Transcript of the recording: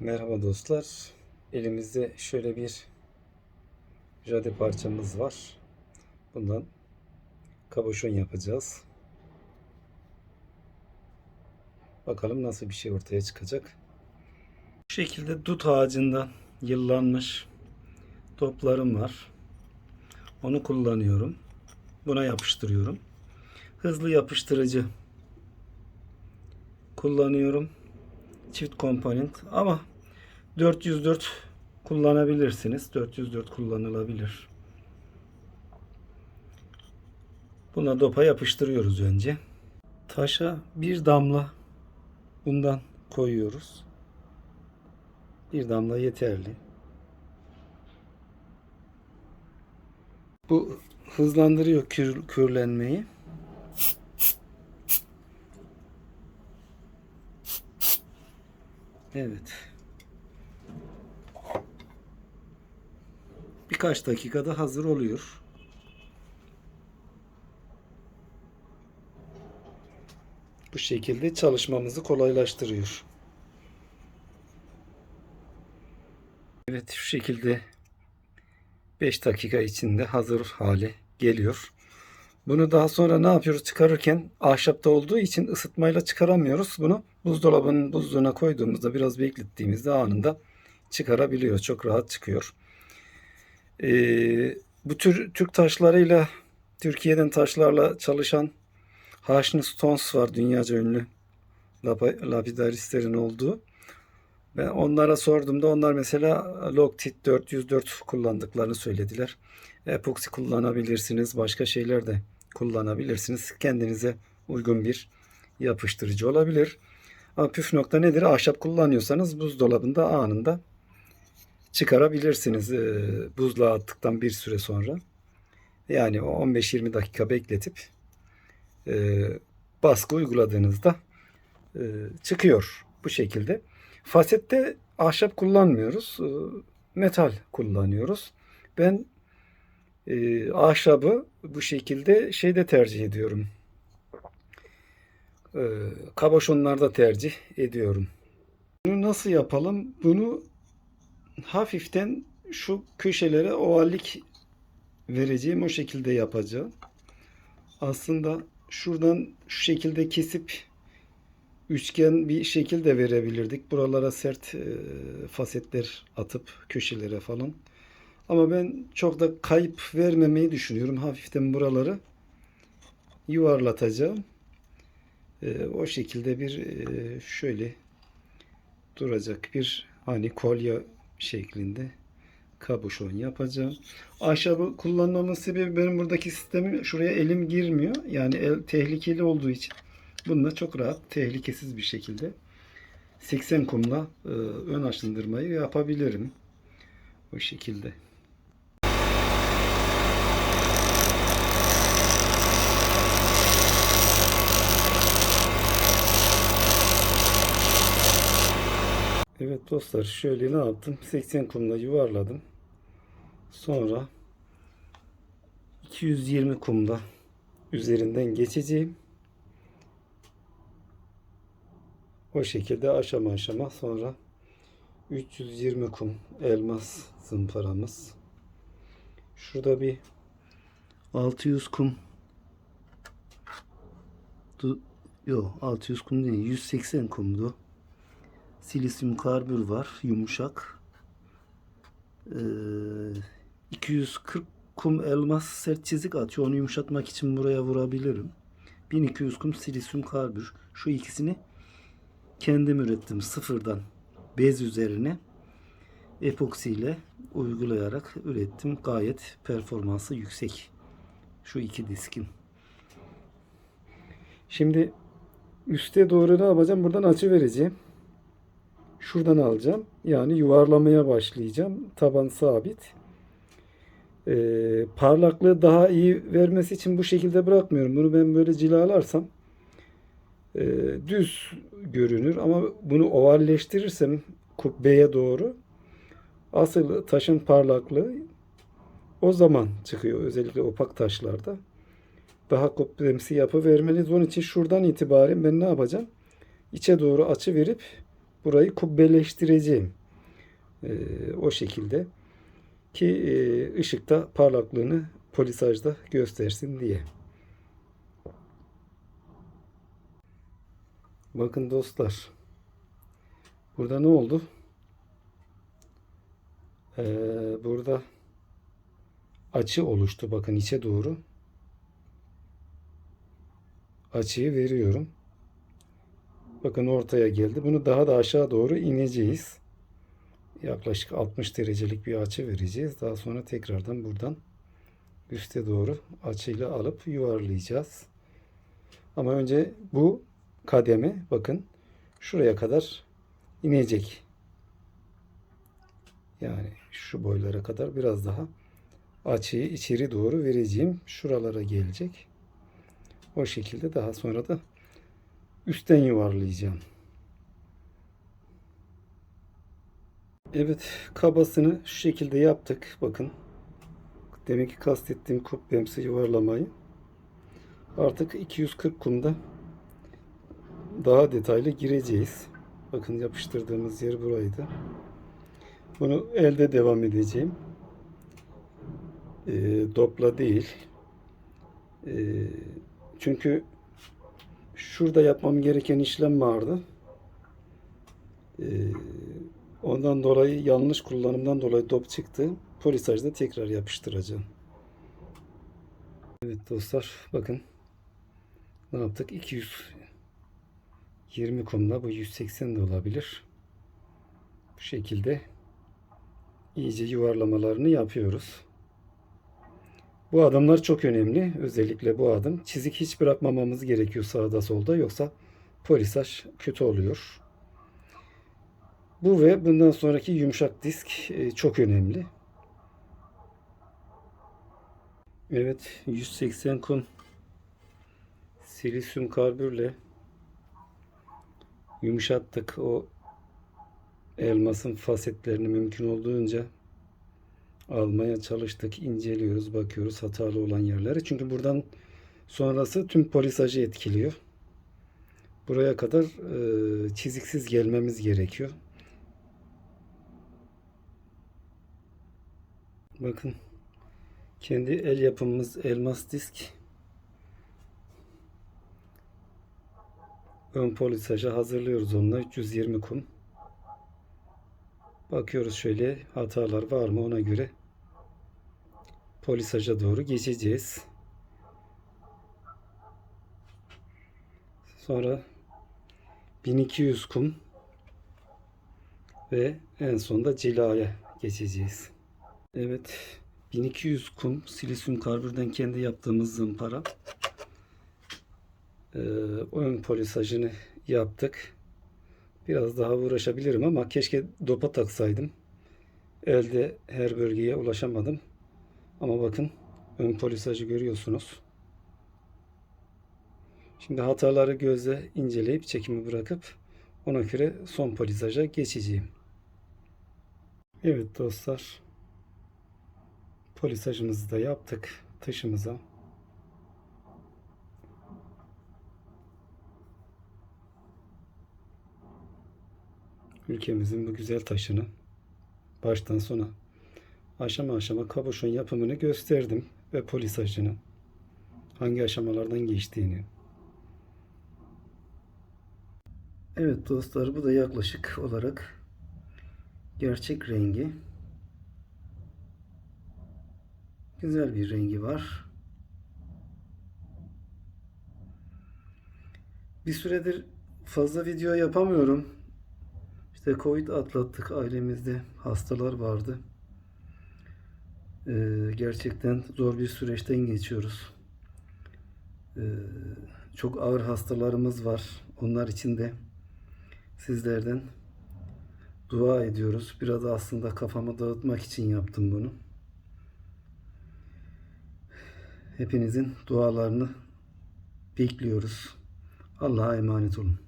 Merhaba dostlar. Elimizde şöyle bir jade parçamız var. Bundan kaboşon yapacağız. Bakalım nasıl bir şey ortaya çıkacak. Bu şekilde dut ağacından yıllanmış toplarım var. Onu kullanıyorum. Buna yapıştırıyorum. Hızlı yapıştırıcı kullanıyorum çift komponent ama 404 kullanabilirsiniz. 404 kullanılabilir. Buna dopa yapıştırıyoruz önce. Taşa bir damla bundan koyuyoruz. Bir damla yeterli. Bu hızlandırıyor kür, kürlenmeyi. Evet. Birkaç dakikada hazır oluyor. Bu şekilde çalışmamızı kolaylaştırıyor. Evet şu şekilde 5 dakika içinde hazır hale geliyor. Bunu daha sonra ne yapıyoruz çıkarırken ahşapta olduğu için ısıtmayla çıkaramıyoruz. Bunu buzdolabının buzluğuna koyduğumuzda biraz beklettiğimizde anında çıkarabiliyoruz. Çok rahat çıkıyor. Ee, bu tür Türk taşlarıyla Türkiye'den taşlarla çalışan Haşni Stones var dünyaca ünlü lapidaristlerin olduğu. Ben onlara sorduğumda onlar mesela Loctite 404 kullandıklarını söylediler. Epoksi kullanabilirsiniz. Başka şeyler de kullanabilirsiniz. Kendinize uygun bir yapıştırıcı olabilir. Ama püf nokta nedir? Ahşap kullanıyorsanız buzdolabında anında çıkarabilirsiniz e, buzluğa attıktan bir süre sonra. Yani o 15-20 dakika bekletip e, baskı uyguladığınızda e, çıkıyor bu şekilde. Fasette ahşap kullanmıyoruz. e, Metal kullanıyoruz. Ben e, ahşabı bu şekilde şeyde tercih ediyorum. E, kaboşonlarda tercih ediyorum. Bunu nasıl yapalım? Bunu hafiften şu köşelere ovallik vereceğim o şekilde yapacağım. Aslında şuradan şu şekilde kesip üçgen bir şekil de verebilirdik. Buralara sert e, fasetler atıp köşelere falan. Ama ben çok da kayıp vermemeyi düşünüyorum. Hafiften buraları yuvarlatacağım. E, o şekilde bir e, şöyle duracak bir hani kolye şeklinde kabuşon yapacağım. Ahşabı kullanmamın sebebi benim buradaki sistemi şuraya elim girmiyor. Yani el tehlikeli olduğu için bununla çok rahat tehlikesiz bir şekilde 80 kumla e, ön aşındırmayı yapabilirim. O şekilde. Dostlar şöyle ne yaptım? 80 kumla yuvarladım. Sonra 220 kumla üzerinden geçeceğim. O şekilde aşama aşama sonra 320 kum elmas zımparamız. Şurada bir 600 kum du, yok 600 kum değil 180 kumdu. Silisyum karbür var yumuşak. Ee, 240 kum elmas sert çizik atıyor. Onu yumuşatmak için buraya vurabilirim. 1200 kum silisyum karbür. Şu ikisini kendim ürettim sıfırdan bez üzerine epoksi ile uygulayarak ürettim. Gayet performansı yüksek. Şu iki diskin. Şimdi üste doğru ne yapacağım? Buradan açı vereceğim. Şuradan alacağım. Yani yuvarlamaya başlayacağım. Taban sabit. Ee, parlaklığı daha iyi vermesi için bu şekilde bırakmıyorum. Bunu ben böyle cilalarsam e, düz görünür ama bunu ovalleştirirsem kubbeye doğru asıl taşın parlaklığı o zaman çıkıyor. Özellikle opak taşlarda. Daha kubbemsi yapı vermeliyiz. Onun için şuradan itibaren ben ne yapacağım? İçe doğru açı verip burayı kubbeleştireceğim. Ee, o şekilde ki e, ışıkta parlaklığını polisajda göstersin diye. Bakın dostlar. Burada ne oldu? Ee, burada açı oluştu. Bakın içe doğru. Açıyı veriyorum. Bakın ortaya geldi. Bunu daha da aşağı doğru ineceğiz. Yaklaşık 60 derecelik bir açı vereceğiz. Daha sonra tekrardan buradan üste doğru açıyla alıp yuvarlayacağız. Ama önce bu kademe bakın şuraya kadar inecek. Yani şu boylara kadar biraz daha açıyı içeri doğru vereceğim. Şuralara gelecek. O şekilde daha sonra da üstten yuvarlayacağım. Evet kabasını şu şekilde yaptık. Bakın. Demek ki kastettiğim kubbemsi yuvarlamayı. Artık 240 kumda daha detaylı gireceğiz. Bakın yapıştırdığımız yer buraydı. Bunu elde devam edeceğim. E, dopla değil. E, çünkü şurada yapmam gereken işlem vardı. E, ondan dolayı yanlış kullanımdan dolayı dop çıktı. Polisajda tekrar yapıştıracağım. Evet dostlar bakın ne yaptık? 220 kumda bu 180 de olabilir. Bu şekilde iyice yuvarlamalarını yapıyoruz. Bu adımlar çok önemli. Özellikle bu adım. Çizik hiç bırakmamamız gerekiyor sağda solda. Yoksa polisaj kötü oluyor. Bu ve bundan sonraki yumuşak disk e, çok önemli. Evet 180 kum silisyum karbürle yumuşattık. O elmasın fasetlerini mümkün olduğunca almaya çalıştık. inceliyoruz, bakıyoruz hatalı olan yerleri. Çünkü buradan sonrası tüm polisajı etkiliyor. Buraya kadar e, çiziksiz gelmemiz gerekiyor. Bakın kendi el yapımımız elmas disk ön polisaja hazırlıyoruz onunla 320 kum. Bakıyoruz şöyle hatalar var mı ona göre polisaja doğru geçeceğiz. Sonra 1200 kum ve en sonunda cilaya geçeceğiz. Evet 1200 kum silisyum karbürden kendi yaptığımız zımpara. Ee, ön polisajını yaptık. Biraz daha uğraşabilirim ama keşke dopa taksaydım. Elde her bölgeye ulaşamadım. Ama bakın ön polisajı görüyorsunuz. Şimdi hataları gözle inceleyip çekimi bırakıp ona göre son polisaja geçeceğim. Evet dostlar. Polisajımızı da yaptık taşımıza. Ülkemizin bu güzel taşını baştan sona aşama aşama kabuşun yapımını gösterdim ve polisajını hangi aşamalardan geçtiğini. Evet dostlar bu da yaklaşık olarak gerçek rengi. Güzel bir rengi var. Bir süredir fazla video yapamıyorum. İşte Covid atlattık ailemizde hastalar vardı. Ee, gerçekten zor bir süreçten geçiyoruz. Ee, çok ağır hastalarımız var. Onlar için de sizlerden dua ediyoruz. Biraz aslında kafamı dağıtmak için yaptım bunu. Hepinizin dualarını bekliyoruz. Allah'a emanet olun.